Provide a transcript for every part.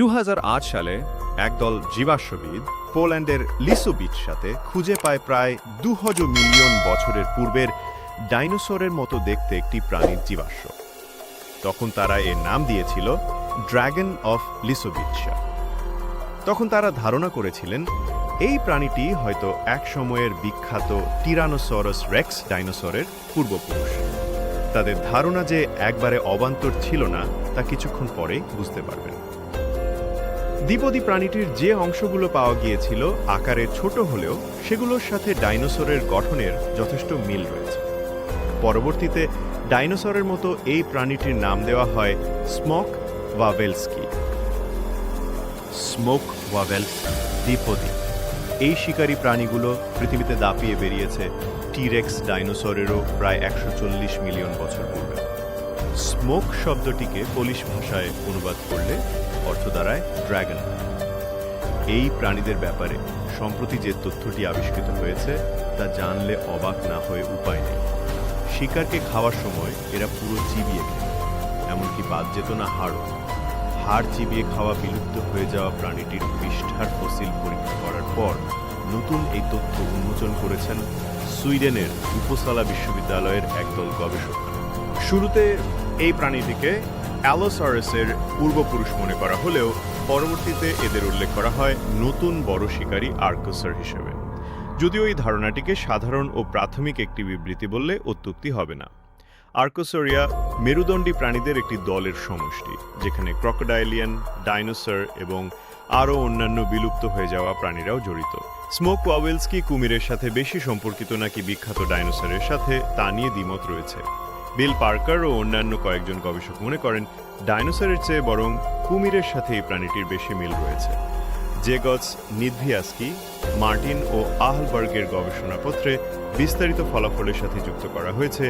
দু হাজার আট সালে একদল জীবাশ্মবিদ পোল্যান্ডের লিসোবিচ সাথে খুঁজে পায় প্রায় দু মিলিয়ন বছরের পূর্বের ডাইনোসরের মতো দেখতে একটি প্রাণীর জীবাশ্ম। তখন তারা এর নাম দিয়েছিল ড্র্যাগন অফ লিসোবিচা তখন তারা ধারণা করেছিলেন, এই প্রাণীটি হয়তো এক সময়ের বিখ্যাত টিরানোসরস রেক্স ডাইনোসরের পূর্বপুরুষ। তাদের ধারণা যে একবারে অবান্তর ছিল না, তা কিছুক্ষণ পরেই বুঝতে পারবেন। দ্বিপদী প্রাণীটির যে অংশগুলো পাওয়া গিয়েছিল আকারে ছোট হলেও সেগুলোর সাথে ডাইনোসরের গঠনের যথেষ্ট মিল রয়েছে। পরবর্তীতে ডাইনোসরের মতো এই প্রাণীটির নাম দেওয়া হয় স্মক ওয়াভেলস্কি। স্মোক ওয়াভেল দ্বিপদী। এই শিকারী প্রাণীগুলো পৃথিবীতে দাপিয়ে বেরিয়েছে টিরেক্স ডাইনোসরেরও প্রায় একশো চল্লিশ মিলিয়ন বছর পূর্বে। স্মোক শব্দটিকে পোলিশ ভাষায় অনুবাদ করলে অর্থ দাঁড়ায় ড্রাগন এই প্রাণীদের ব্যাপারে, সম্প্রতি যে তথ্যটি আবিষ্কৃত হয়েছে, তা জানলে অবাক না হয়ে উপায় নেই। শিকারকে খাওয়ার সময় এরা পুরো চিবিয়ে খেত এমনকি বাদ যেত না হাড়ও। হাড় চিবিয়ে খাওয়া বিলুপ্ত হয়ে যাওয়া প্রাণীটির পৃষ্ঠার ফসিল পরীক্ষা করার পর নতুন এই তথ্য উন্মোচন করেছেন সুইডেনের উপসালা বিশ্ববিদ্যালয়ের একদল গবেষক। শুরুতে এই প্রাণীটিকে অ্যালোসরাসের পূর্বপুরুষ মনে করা হলেও পরবর্তীতে এদের উল্লেখ করা হয় নতুন বড় শিকারী আর্কোসার হিসেবে। যদিও এই ধারণাটিকে সাধারণ ও প্রাথমিক একটি বিবৃতি বললে অত্যুক্তি হবে না। আর্কোসোরিয়া মেরুদণ্ডী প্রাণীদের একটি দলের সমষ্টি, যেখানে ক্রকোডাইলিয়ান, ডাইনোসর এবং আরও অন্যান্য বিলুপ্ত হয়ে যাওয়া প্রাণীরাও জড়িত। স্মোক ওয়াওয়েলসকি কুমিরের সাথে বেশি সম্পর্কিত নাকি বিখ্যাত ডাইনোসরের সাথে তা নিয়ে দ্বিমত রয়েছে। বিল পার্কার ও অন্যান্য কয়েকজন গবেষক মনে করেন, ডাইনোসরের চেয়ে বরং কুমিরের সাথে এই প্রাণীটির বেশি মিল রয়েছে। জেগস নিদভিয়াস্কি, মার্টিন ও আহলবার্গের গবেষণাপত্রে বিস্তারিত ফলাফলের সাথে যুক্ত করা হয়েছে,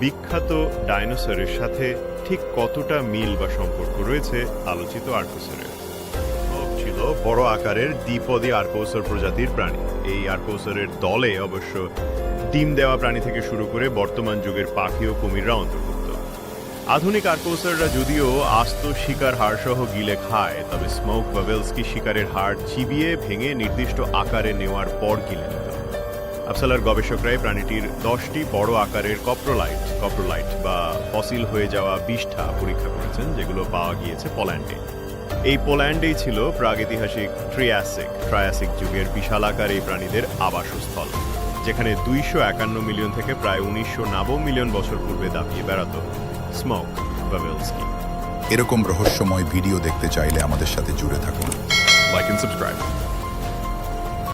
বিখ্যাত ডাইনোসরের সাথে ঠিক কতটা মিল বা সম্পর্ক রয়েছে আলোচিত আর্কোসরের। ছিল বড় আকারের দ্বিপদী আর্কোসর প্রজাতির প্রাণী। এই আর্কোসরের দলে অবশ্য ডিম দেওয়া প্রাণী থেকে শুরু করে বর্তমান যুগের পাখি ও কুমিররা অন্তর্ভুক্ত। আধুনিক আর্কোসাররা যদিও আস্ত শিকার হাড়সহ গিলে খায়, তবে স্মোক বাবেলসকি শিকারের হাড় চিবিয়ে ভেঙে নির্দিষ্ট আকারে নেওয়ার পর গিলে নিত। আফসালার গবেষকরাই প্রাণীটির দশটি বড় আকারের কপ্রোলাইট কপ্রোলাইট বা ফসিল হয়ে যাওয়া বিষ্ঠা পরীক্ষা করেছেন, যেগুলো পাওয়া গিয়েছে পোল্যান্ডে। এই পোল্যান্ডেই ছিল প্রাগৈতিহাসিক ট্রিয়াসিক। ট্রায়াসিক যুগের বিশালাকার এই প্রাণীদের আবাসস্থল। যেখানে দুইশো একান্ন মিলিয়ন থেকে প্রায় উনিশশো নব্বই মিলিয়ন বছর পূর্বে দাপিয়ে বেড়াতো স্মক বাবেলস্কি। এরকম রহস্যময় ভিডিও দেখতে চাইলে আমাদের সাথে জুড়ে থাকুন। Like and subscribe.